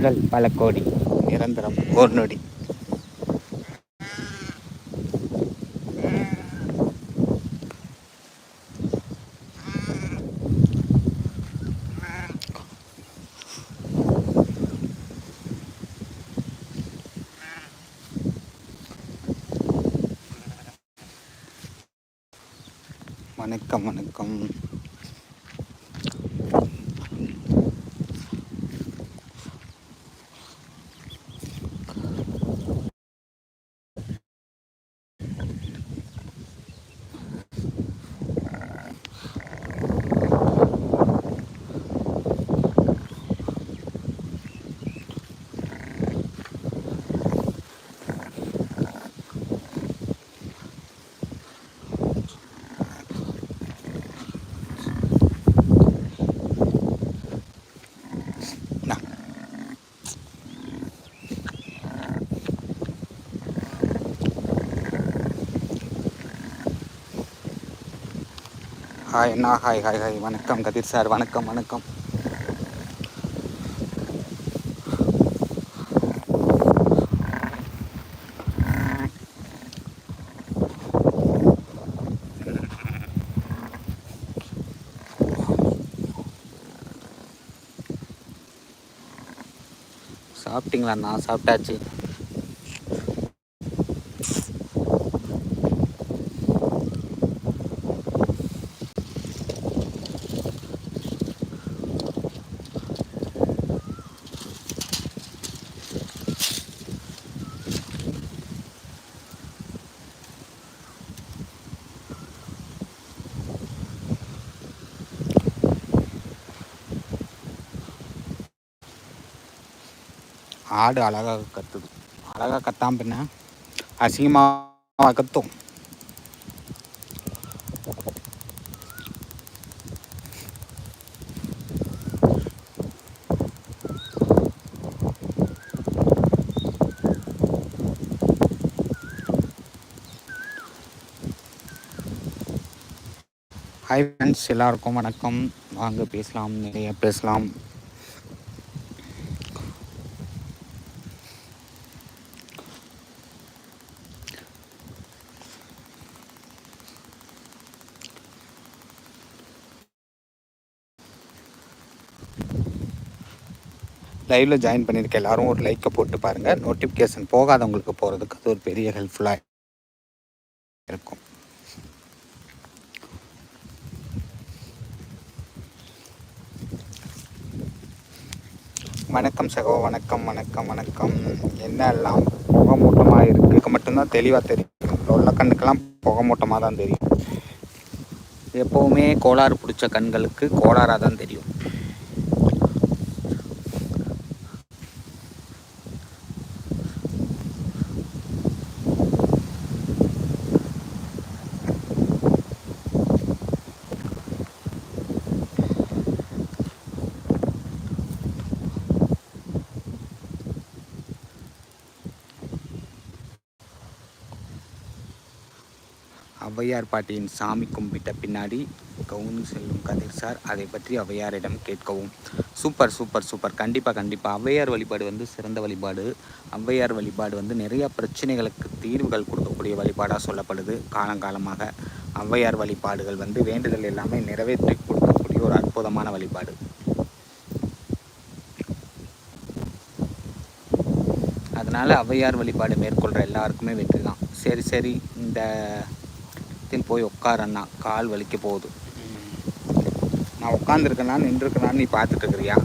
கனவுகள் பல கோடி. நிரந்தரம் ஒரு நொடி. வணக்கம் வணக்கம். ஹாய் அண்ணா ஹாய் ஹாய் ஹாய் வணக்கம் கதிர் சார். வணக்கம் வணக்கம். சாப்பிட்டீங்களா நான் சாப்பிட்டாச்சு. ஆடு அழகாக கத்துது. அழகாக கத்தாம பின்ன அசிங்கமாக கத்தும். ஹாய் ஃப்ரெண்ட்ஸ் எல்லாருக்கும் வணக்கம். வாங்க பேசலாம் நிறைய பேசலாம். லைவில் ஜாயின் பண்ணியிருக்க எல்லாரும் ஒரு லைக்கை போட்டு பாருங்கள் நோட்டிஃபிகேஷன் போகாதவங்களுக்கு போகிறதுக்கு அது ஒரு பெரிய ஹெல்ப்ஃபுல்லாக இருக்கும். வணக்கம் சகோ வணக்கம் வணக்கம் வணக்கம். என்ன எல்லாம் புகமூட்டமாக இருக்குது மட்டும்தான் தெளிவாக தெரியும். உள்ள கண்ணுக்கெல்லாம் புகமூட்டமாக தான் தெரியும். எப்போவுமே கோளாறு பிடிச்ச கண்களுக்கு கோளாறாக தான் தெரியும். ஔவையார் பாட்டியின் சாமி கும்பிட்ட பின்னாடி கவுனி செல்லும் கதிர் சார் அதை பற்றி ஔவையாரிடம் கேட்கவும் சூப்பர் சூப்பர் சூப்பர். கண்டிப்பாக கண்டிப்பாக ஔவையார் வழிபாடு வந்து சிறந்த வழிபாடு. ஔவையார் வழிபாடு வந்து நிறைய பிரச்சனைகளுக்கு தீர்வுகள் கொடுக்கக்கூடிய வழிபாடாக சொல்லப்படுது. காலங்காலமாக ஔவையார் வழிபாடுகள் வந்து வேண்டுதல் எல்லாமே நிறைவேற்றி கொடுக்கக்கூடிய ஒரு அற்புதமான வழிபாடு. அதனால் ஔவையார் வழிபாடு மேற்கொள்கிற எல்லாருக்குமே வெற்றி தான். சரி சரி. இந்த இடத்தில் போய் உட்காரண்ணா கால் வலிக்க போகுது. நான் உட்காந்துருக்கேனா நின்றுருக்கேனான்னு நீ பார்த்துட்டு இருக்கிறியா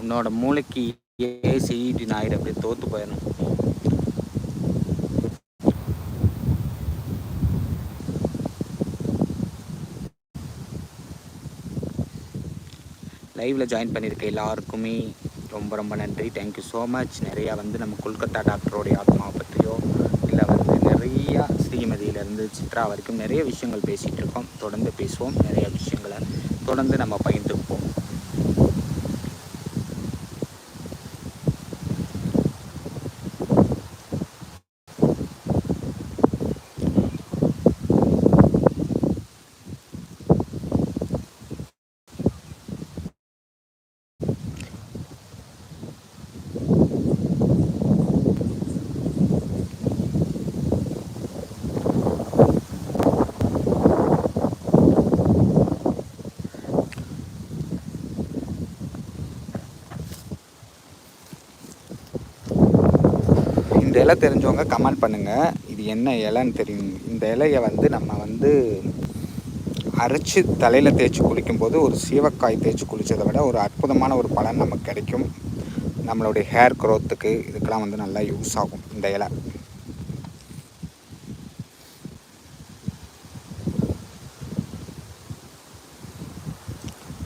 உன்னோட மூளைக்கு ஏசிடி நாயிடு அப்படியே தோற்று போயிடணும். லைவில் ஜாயின் பண்ணியிருக்க எல்லாருக்குமே ரொம்ப ரொம்ப நன்றி. தேங்க்யூ ஸோ மச் நிறையா வந்து நம்ம கொல்கத்தா டாக்டரோடைய ஆத்மாவை பற்றியோ இல்லை வந்து நிறையா ஸ்ரீமதியிலேருந்து சித்ரா வரைக்கும் நிறைய விஷயங்கள் பேசிகிட்டு இருக்கோம். தொடர்ந்து பேசுவோம். நிறைய விஷயங்களை தொடர்ந்து நம்ம பகிர்ந்துப்போம் இந்த இலை தெரிஞ்சவங்க கமெண்ட் பண்ணுங்கள் இது என்ன இலைன்னு தெரியும். இந்த இலையை வந்து நம்ம வந்து அரைச்சி தலையில் தேய்ச்சி குளிக்கும்போது ஒரு சீவக்காய் தேய்ச்சி குளித்ததை விட ஒரு அற்புதமான ஒரு பலன் நமக்கு கிடைக்கும். நம்மளுடைய ஹேர் க்ரோத்துக்கு இதுக்கெல்லாம் வந்து நல்லா யூஸ் ஆகும் இந்த இலை.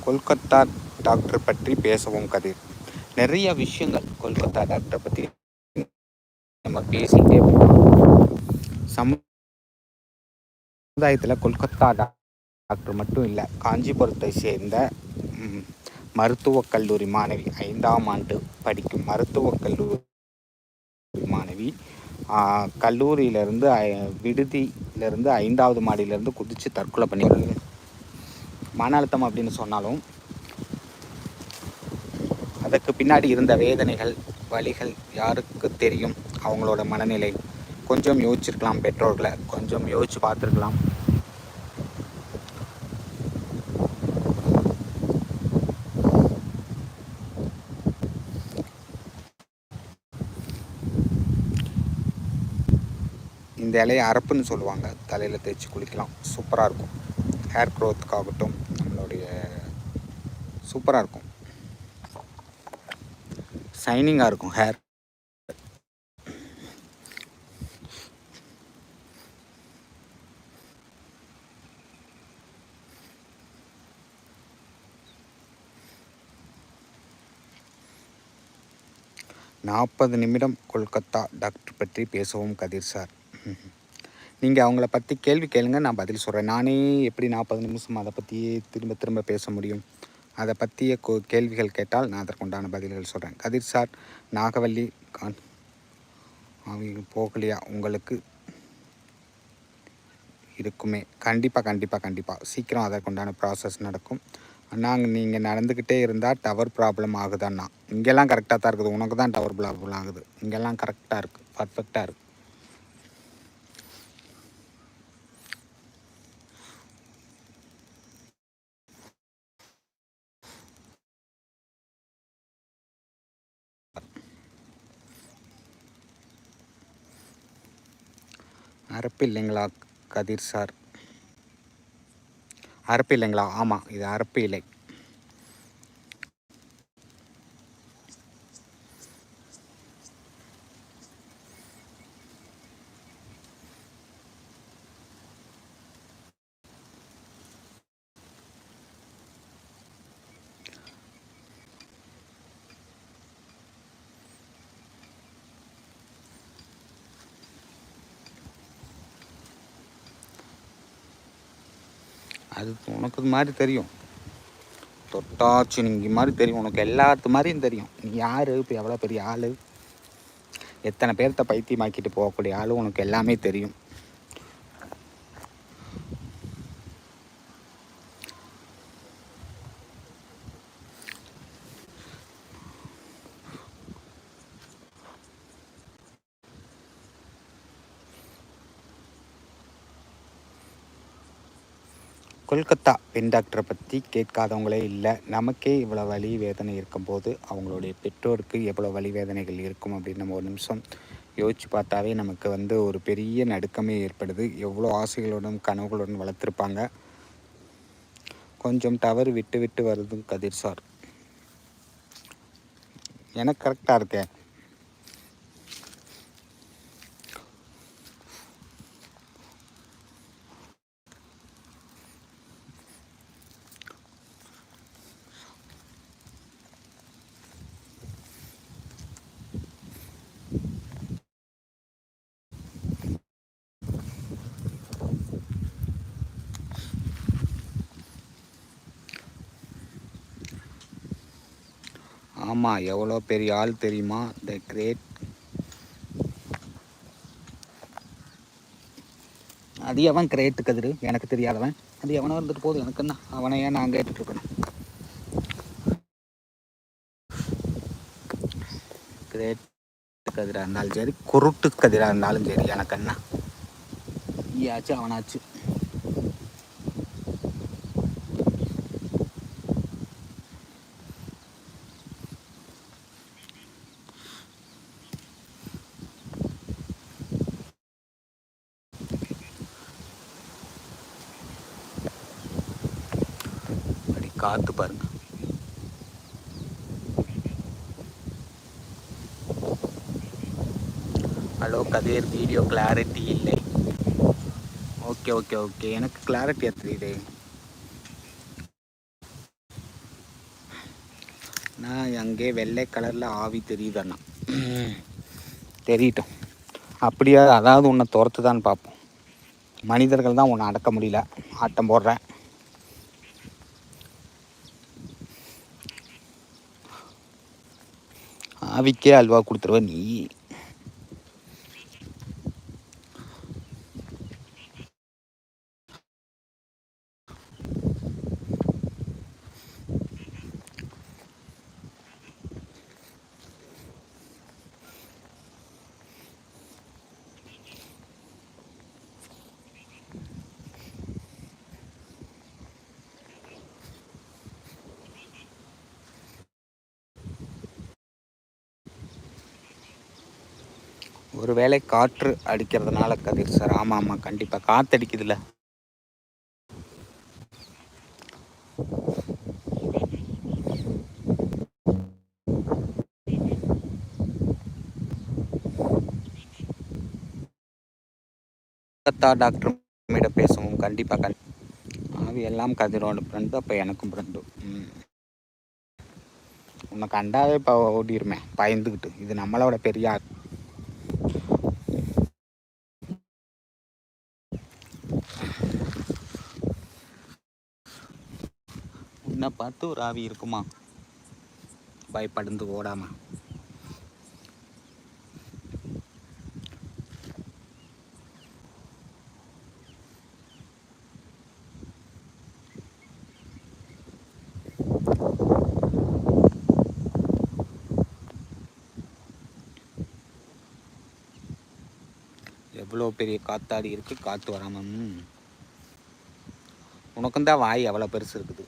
கொல்கத்தா டாக்டர் பற்றி பேசவும் கதிர். நிறைய விஷயங்கள் கொல்கத்தா டாக்டரை பற்றி நம்ம பேசிக்கிட்டே போகலாம். சமுதாயத்தில் கொல்கத்தா டாக்டர் மட்டும் இல்லை காஞ்சிபுரத்தை சேர்ந்த மருத்துவக் கல்லூரி மாணவி ஐந்தாம் ஆண்டு படிக்கும் மருத்துவக் கல்லூரி மாணவி கல்லூரியிலேருந்து விடுதியிலேருந்து ஐந்தாவது மாடியிலேருந்து குதித்து தற்கொலை பண்ணிடுறாங்க மன அழுத்தம் அப்படின்னு சொன்னாலும் அதற்கு பின்னாடி இருந்த வேதனைகள் வழிகள் யாருக்கு தெரியும்? அவங்களோட மனநிலை. கொஞ்சம் யோசிச்சிருக்கலாம் பெற்றோர்களை. கொஞ்சம் யோசித்து பார்த்துருக்கலாம். இந்த இலையை அரப்புன்னு சொல்லுவாங்க. தலையில் தேய்ச்சி குளிக்கலாம். சூப்பராக இருக்கும். ஹேர் க்ரோத்துக்காகட்டும் நம்மளுடைய சூப்பராக இருக்கும். ஷைனிங்காக இருக்கும் ஹேர் நாற்பது நிமிடம் கொல்கத்தா டாக்டர் பற்றி பேசவும் கதிர் சார். நீங்கள் அவங்கள பற்றி கேள்வி கேளுங்க நான் பதில் சொல்கிறேன் நானே எப்படி நாற்பது நிமிஷம் அதை பற்றியே திரும்ப திரும்ப பேச முடியும்? அதை பற்றிய கேள்விகள் கேட்டால் நான் அதற்குண்டான பதில்கள் சொல்கிறேன் கதிர் சார் நாகவல்லி கான் அவங்க போகலையா? உங்களுக்கு இருக்குமே. கண்டிப்பாக கண்டிப்பாக கண்டிப்பாக சீக்கிரம் அதற்குண்டான ப்ராசஸ் நடக்கும். நாங்கள் நீங்கள் நடந்துக்கிட்டே இருந்தால் டவர் ப்ராப்ளம் ஆகுதாண்ணா. இங்கெல்லாம் கரெக்டாக தான் இருக்குது. உனக்கு தான் டவர் ப்ராப்ளம் ஆகுது. இங்கெல்லாம் கரெக்டாக இருக்குது பர்ஃபெக்டாக இருக்குது அரப்பு இல்லைங்களா கதிர் சார்? அரப்பு இல்லைங்களா? ஆமாம் இது அரப்பு இலை. அது உனக்கு இது மாதிரி தெரியும். தொட்டாச்சு நீங்கள் மாதிரி தெரியும். உனக்கு எல்லாத்து மாதிரியும் தெரியும். நீ யார்? இப்போ எவ்வளோ பெரிய ஆள்? எத்தனை பேர்த்த பைத்தியமாக்கிட்டு போகக்கூடிய ஆள்? உனக்கு எல்லாமே தெரியும். கொல்கத்தா பெண் டாக்டரை பற்றி கேட்காதவங்களே இல்லை. நமக்கே இவ்வளோ வலி வேதனை இருக்கும்போது அவங்களுடைய பெற்றோருக்கு எவ்வளோ வலி வேதனைகள் இருக்கும் அப்படின்னு நம்ம ஒரு நிமிஷம் யோசித்து பார்த்தாவே நமக்கு வந்து ஒரு பெரிய நடுக்கமே ஏற்படுது. எவ்வளோ ஆசைகளுடன் கனவுகளுடன் வளர்த்துருப்பாங்க. கொஞ்சம் டவர் விட்டு விட்டு வருது கதிர் சார். எனக்கு கரெக்டாக இருக்கேன் ஆமாம் எவ்வளோ பெரிய ஆள் தெரியுமா? த கிரேட் அது எவன் கிரேட்டு கதிரு? எனக்கு தெரியாதவன். அது எவனோ இருந்துட்டு போதும் எனக்கு என்ன? அவனை ஏன் நான் கேட்டுட்ருக்கணும். கிரேட் கதிராக இருந்தாலும் சரி குருட்டு கதிராக இருந்தாலும் சரி எனக்கு என்ன? ஈயாச்சு அவனாச்சு. காற்று பாருங்க. ஹலோ கதிர் வீடியோ கிளாரிட்டி இல்லை. ஓகே ஓகே ஓகே எனக்கு கிளாரிட்டியாக தெரியுது நான் அங்கே வெள்ளை கலரில் ஆவி தெரியுது அண்ணா. தெரியட்டும். அப்படியா அதாவது உன்னை துரத்து தான் பார்ப்போம். மனிதர்கள் தான் உன்னை அடக்க முடியல. ஆட்டம் போடுறேன். ஆவிக்கே அல்வா கொடுத்துருவ நீ ஒருவேளை காற்று அடிக்கிறதுனால கதிர் சார். ஆமாம் ஆமாம் கண்டிப்பாக காற்று அடிக்குதுல்ல டாக்டர் மீட பேசுவோம். கண்டிப்பாக கண் ஆவி எல்லாம் கதிரோட ஃப்ரெண்டு அப்போ எனக்கும் ஃப்ரெண்டு உன்னை கண்டாவே இப்போ ஓடிடுமே பயந்துக்கிட்டு இது நம்மளோட பெரிய என்ன பார்த்து ஒரு ஆவி இருக்குமா? பயப்படுந்து ஓடாம? எவ்வளோ பெரிய காத்தாடி இருக்குது காற்று வராமல் உனக்கும் தான் வாய் எவ்வளோ பெருசு இருக்குது.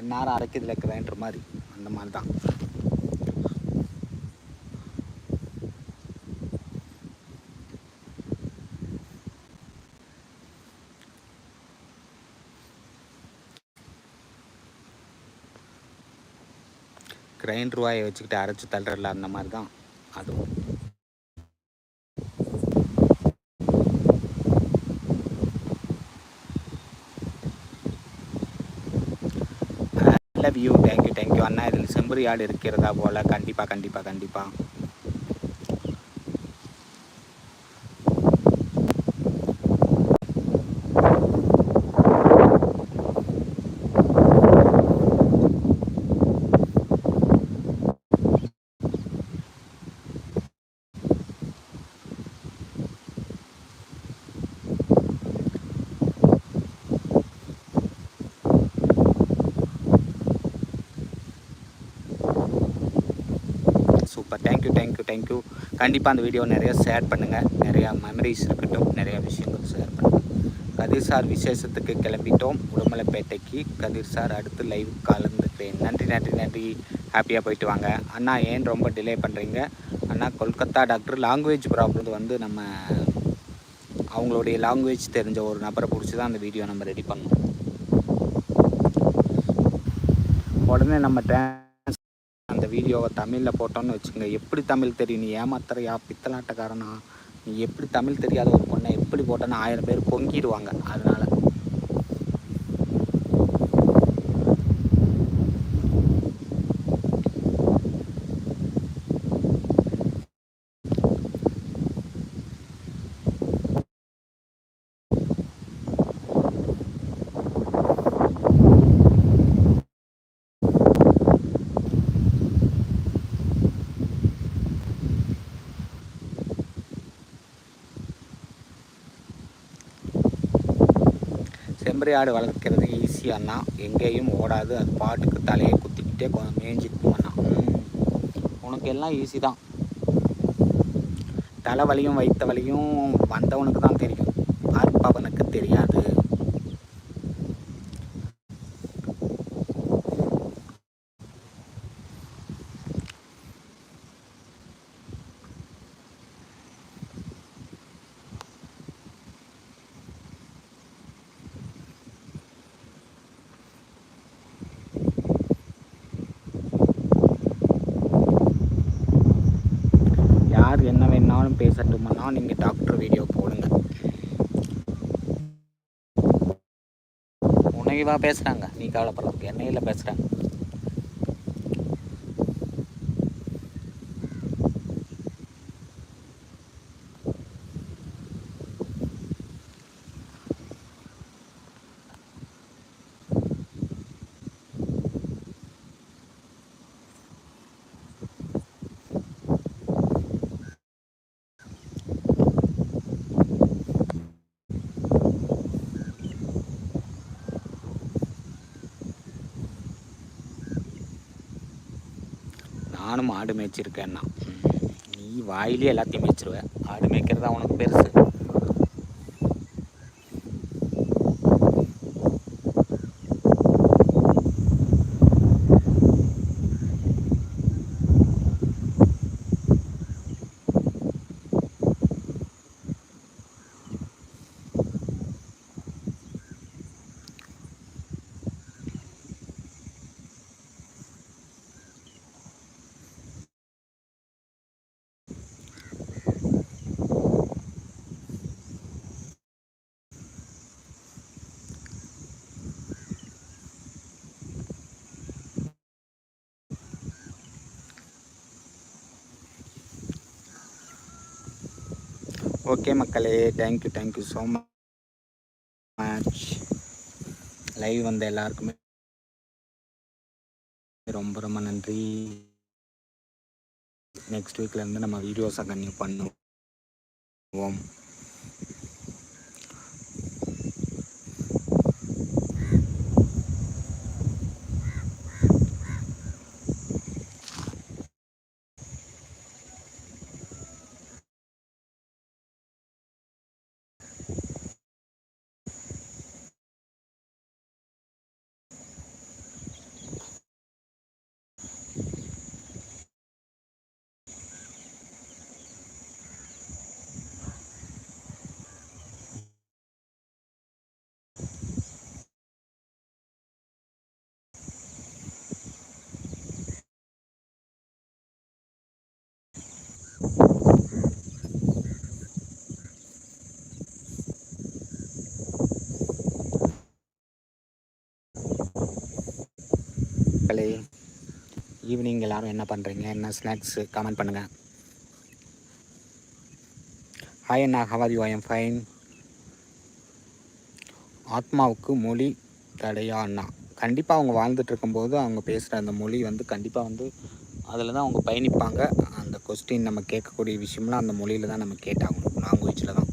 எந்நேரம் அரைக்கிறதுல இருக்கிறேன்ற மாதிரி. அந்த மாதிரி தான். கிரைண்டர் வாயை வச்சுக்கிட்டு அரைச்சி தள்ளுறல அந்த மாதிரி தான். அதுவும் love you thank you thank you அண்ணா இதில் செம்பரி ஆடு இருக்கிறதா போல். கண்டிப்பாக கண்டிப்பாக கண்டிப்பாக சூப்பர் தேங்க்யூ கண்டிப்பாக அந்த வீடியோ நிறைய ஷேர் பண்ணுங்கள் நிறையா மெமரிஸ் இருக்கட்டும். நிறையா விஷயங்கள் ஷேர் பண்ணுங்கள் கதிர் சார் விசேஷத்துக்கு கிளம்பிட்டோம். உடுமலைப்பேட்டைக்கு கதிர் சார் அடுத்து லைவ் கலந்துக்கிறேன் நன்றி நன்றி நன்றி. ஹாப்பியாக போயிட்டு வாங்க. அண்ணா ஏன் ரொம்ப டிலே பண்ணுறீங்க அண்ணா கொல்கத்தா டாக்டர் லாங்குவேஜ் ப்ராப்ளம் வந்து நம்ம அவங்களுடைய லாங்குவேஜ் தெரிஞ்ச ஒரு நபரை பிடிச்சி தான் அந்த வீடியோ நம்ம ரெடி பண்ணோம் உடனே நம்ம அந்த வீடியோவை தமிழில் போட்டோன்னு வச்சுக்கோங்க. எப்படி தமிழ் தெரியும்? நீ ஏமாத்துறையா பித்தலாட்டக்காரனா? நீ எப்படி தமிழ் தெரியாத ஒரு பொண்ணை எப்படி போட்டோன்னு ஆயிரம் பேர் பொங்கிடுவாங்க. அதனால் செம்பரி ஆடு வளர்க்குறது ஈஸியாண்ணா எங்கேயும் ஓடாது. அது பாட்டுக்கு தலையை குத்திக்கிட்டே கொஞ்சம் மேய்ஞ்சிக்குமாண்ணா உனக்கு எல்லாம் ஈஸி தான். தலைவலியும் வைத்த வலியும் வந்தவனுக்கு தான் தெரியும். பார்ப்பவனுக்கு தெரியாது. நானும் பேசட்டுமாண்ணா நீங்கள் டாக்டர் வீடியோ போடுங்க. உணவிவா பேசுகிறாங்க நீ கவலைப்படுறதுக்கு என்னையில் பேசுகிறாங்க நானும் ஆடு மேய்ச்சிருக்கேன்னா. நீ வாயிலே எல்லாத்தையும் மேய்ச்சிருவேன் ஆடு மேய்க்கிறது உனக்கு பெருசு. ஓகே மக்களே thank you thank you so much live வந்த எல்லாருக்குமே ரொம்ப ரொம்ப நன்றி. நெக்ஸ்ட் வீக்லேருந்து நம்ம வீடியோஸை கன்டினியூ பண்ணுவோம். ஈவினிங் எல்லாரும் என்ன பண்ணுறீங்க என்ன ஸ்நாக்ஸு கமெண்ட் பண்ணுங்கள் hi Anna how are you I'm fine ஆத்மாவுக்கு மொழி தடையா அண்ணா? கண்டிப்பாக அவங்க வாழ்ந்துட்டு இருக்கும்போது அவங்க பேசுகிற அந்த மொழி வந்து கண்டிப்பாக வந்து அதில் தான் அவங்க பயணிப்பாங்க. கொஸ்டின் நம்ம கேட்கக்கூடிய விஷயம்லாம் அந்த மொழியில் தான் நம்ம கேட்டாகணும். லாங்குவேஜில் தான்.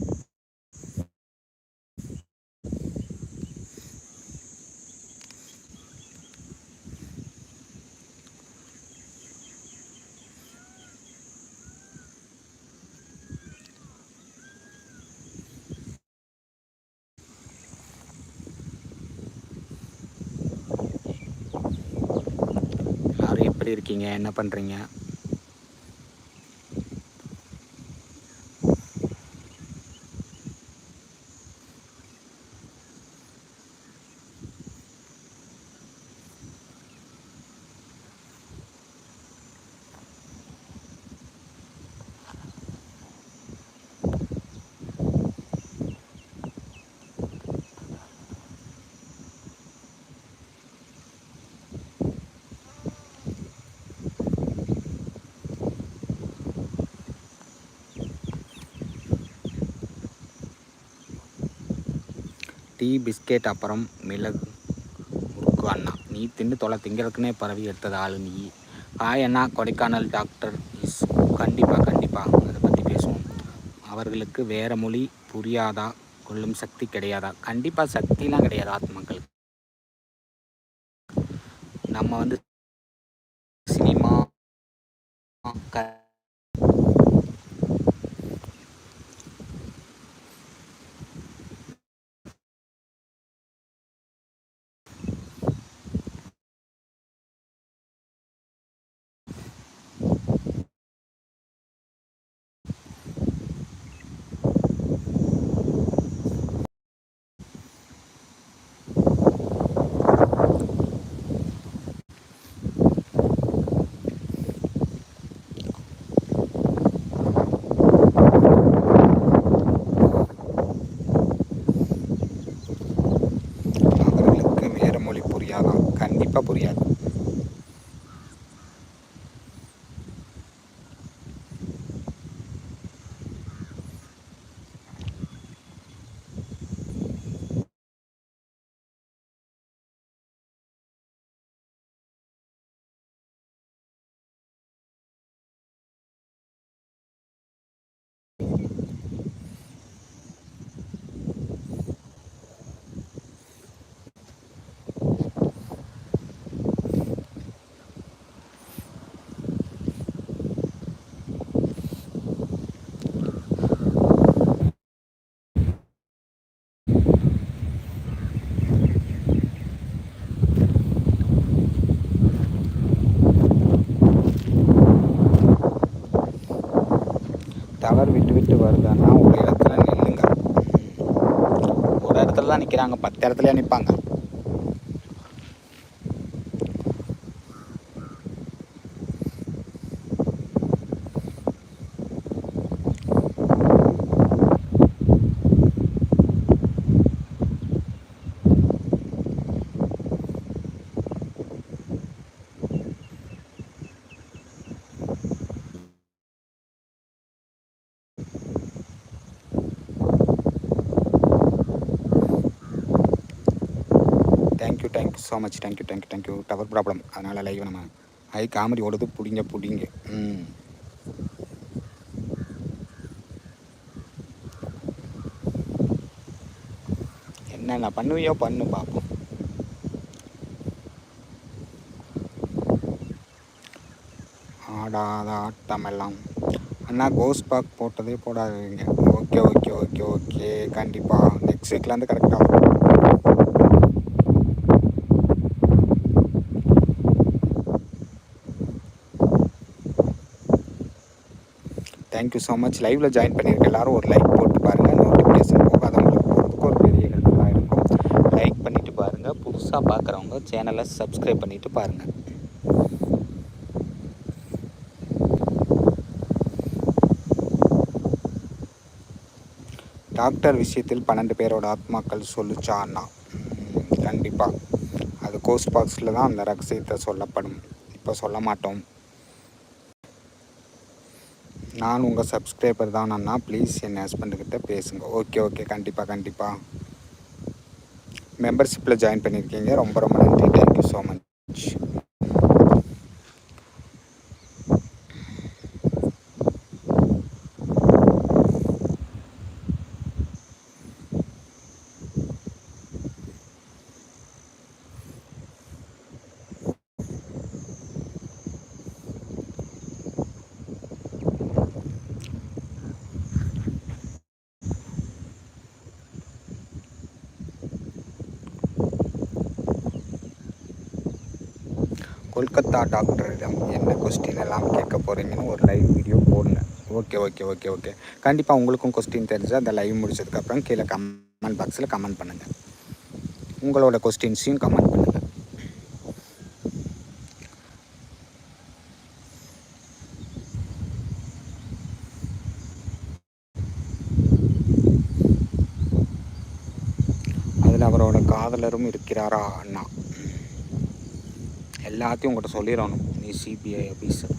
எப்படி இருக்கீங்க? என்ன பண்ணுறீங்க டீ பிஸ்கெட் அப்புறம் மிளகு முறுக்கு அண்ணா. நீ தின்னு தொலை திங்களுக்குன்னே பரவி எடுத்தது ஆளு நீ. ஹாய் அண்ணா கொடைக்கானல் டாக்டர் இஸ். கண்டிப்பாக கண்டிப்பாக அதை பற்றி பேசுவோம். அவர்களுக்கு வேறு மொழி புரியாதா? கொள்ளும் சக்தி கிடையாதா? கண்டிப்பாக சக்திலாம் கிடையாது ஆத்மக்களுக்கு நம்ம வந்து சினிமா कापूर டவர் விட்டு விட்டு வருதுன்னா ஒரு இடத்துல நில்லுங்க. ஒரு இடத்துல தான் நிற்கிறாங்க பத்து இடத்துலையே நிற்பாங்க thank you thank you so much thank you thank you thank you tower problem அதனால் லைவ் நம்ம ஐ காமெடி ஓடுது பிடிங்க பிடிங்க. ம். என்னென்ன பண்ணுவியோ பண்ணு பார்ப்போம் ஆடாத ஆட்டமெல்லாம் அண்ணா கோஸ் பாக் போட்டதே போடாதீங்க. ஓகே ஓகே ஓகே ஓகே கண்டிப்பாக நெக்ஸ்ட் வீக்லேருந்து கரெக்டாக தேங்க்யூ ஸோ மச் லைவில் ஜாயின் பண்ணியிருக்க எல்லாரும் ஒரு லைக் போட்டு பாருங்கள் நோட்டிஃபிகேஷன் போகாதவங்களுக்கு போகிறதுக்கு ஒரு பெரிய ஹெல்ப்ஃபுல்லாக இருக்கும். லைக் பண்ணிவிட்டு பாருங்கள் புதுசாக பார்க்குறவங்க சேனலை சப்ஸ்கிரைப் பண்ணிவிட்டு பாருங்கள் டாக்டர் விஷயத்தில் பன்னெண்டு பேரோட ஆத்மாக்கள் சொல்லுச்சா அண்ணா கண்டிப்பாக அது கோஸ்ட் பாக்ஸில் தான் அந்த ரகசியத்தை சொல்லப்படும். இப்போ சொல்ல மாட்டோம். நான் உங்கள் சப்ஸ்கிரைபர் தான் அண்ணா. ப்ளீஸ் என் ஹஸ்பண்டுக்கிட்ட பேசுங்க. ஓகே ஓகே கண்டிப்பாக கண்டிப்பாக மெம்பர்ஷிப்பில் ஜாயின் பண்ணியிருக்கீங்க ரொம்ப ரொம்ப நன்றி. தேங்க்யூ ஸோ மச் கொல்கத்தா டாக்டரிடம் என்ன கொஸ்டின் எல்லாம் கேட்க போகிறீங்கன்னு ஒரு லைவ் வீடியோ போடுங்க ஓகே ஓகே ஓகே ஓகே கண்டிப்பாக உங்களுக்கும் கொஸ்டின் தெரிஞ்சால் அந்த லைவ் முடிச்சதுக்கப்புறம் கீழே கமெண்ட் பாக்ஸில் கமெண்ட் பண்ணுங்கள் உங்களோட கொஸ்டின்ஸையும் கமெண்ட் பண்ணுங்கள் அதில் அவரோட காதலரும் இருக்கிறாரா அண்ணா? எல்லாத்தையும் உங்கள்கிட்ட சொல்லிடணும். நீ CBI officer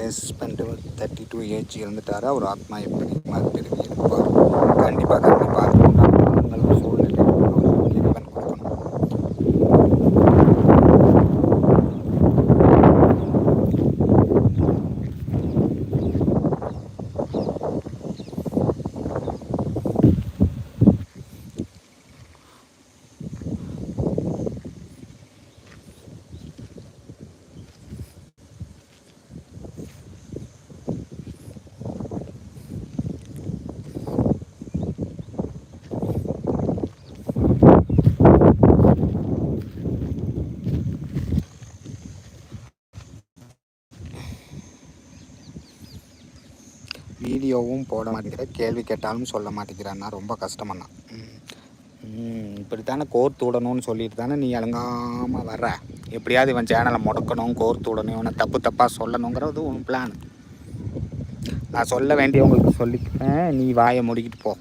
husband thirty two age இறந்துட்டாரா? அவர் ஆத்மா எப்படி மறுபிறவி இருப்பார் மாட்டேங்கிற கேள்வி கேட்டாலும் சொல்ல மாட்டேங்கிறான்னா ரொம்ப கஷ்டமண்ணா. இப்படி தானே கோர்த்து விடணும்னு சொல்லிட்டு தானே நீ அலங்காமல் வர்ற? எப்படியாவது இவன் சேனலை முடக்கணும் கோர்த்து விடணும் இவனை தப்பு தப்பாக சொல்லணுங்கிறது உன் பிளான் நான் சொல்ல வேண்டியவங்களுக்கு சொல்லிக்கிறேன் நீ வாயை முடிக்கிட்டு போ.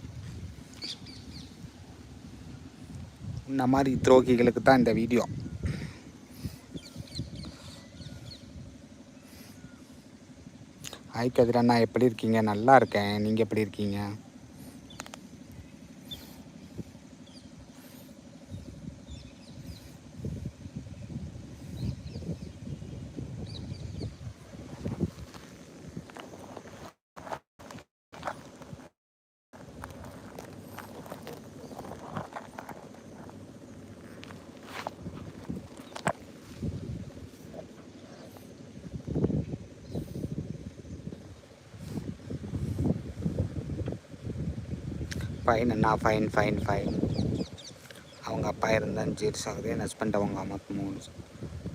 இந்த மாதிரி துரோகிகளுக்கு தான் இந்த வீடியோ ஹாய் கதிரண்ணா எப்படி இருக்கீங்க? நல்லா இருக்கேன். நீங்கள் எப்படி இருக்கீங்க? ஃபைன் ஃபைன் ஃபைன் ஃபைன் அவங்க அப்பா இருந்தால் ஜீர்ஸ் ஆகுது என் ஹஸ்பண்ட் அவங்க அம்மா மூணு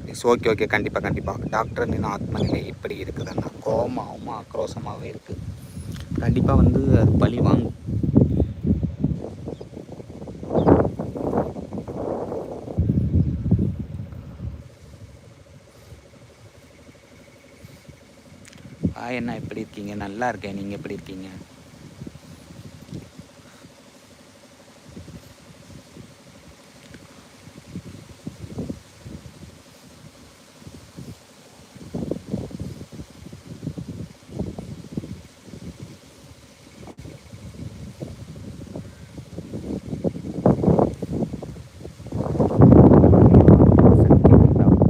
இட்ஸ் ஓகே ஓகே கண்டிப்பாக கண்டிப்பாக டாக்டர் நின்று ஆத்மநிலை இப்படி இருக்குதுன்னா கோபமாகவும் ஆக்ரோஷமாகவே இருக்குது கண்டிப்பாக வந்து அது பழி வாங்கும். ஆ என்ன எப்படி இருக்கீங்க? நல்லா இருக்கேன். நீங்கள் எப்படி இருக்கீங்க சக்தி உண்டாகும்.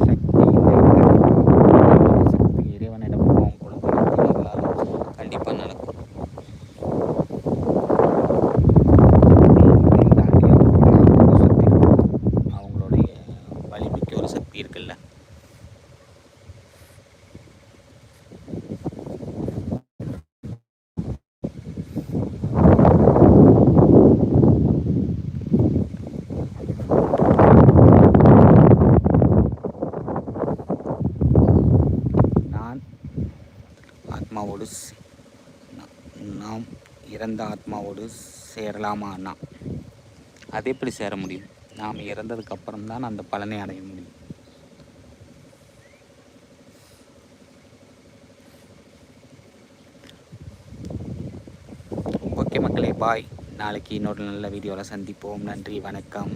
சக்தி உண்டாகும். சக்தி இறைவனிடமும் அவங்க கூட பணிபுரிவதால் கண்டிப்பாக நடக்கும் இதையும் தாண்டி அவங்களுடைய ஒரு சக்தி இருக்கு. அவங்களுடைய வலிமைக்கு ஒரு சக்தி இருக்குல்ல நான் ஆத்மாவோடு சே- நா- நாம் அம்மாவோடு சேரலாமா அண்ணா அது எப்படி சேர முடியும்? நாம் இறந்ததுக்கு அப்புறம் தான் அந்த பலனை அடைய முடியும். ஓகே மக்களே பாய். நாளைக்கு இன்னொரு நல்ல வீடியோவில் சந்திப்போம். நன்றி வணக்கம்.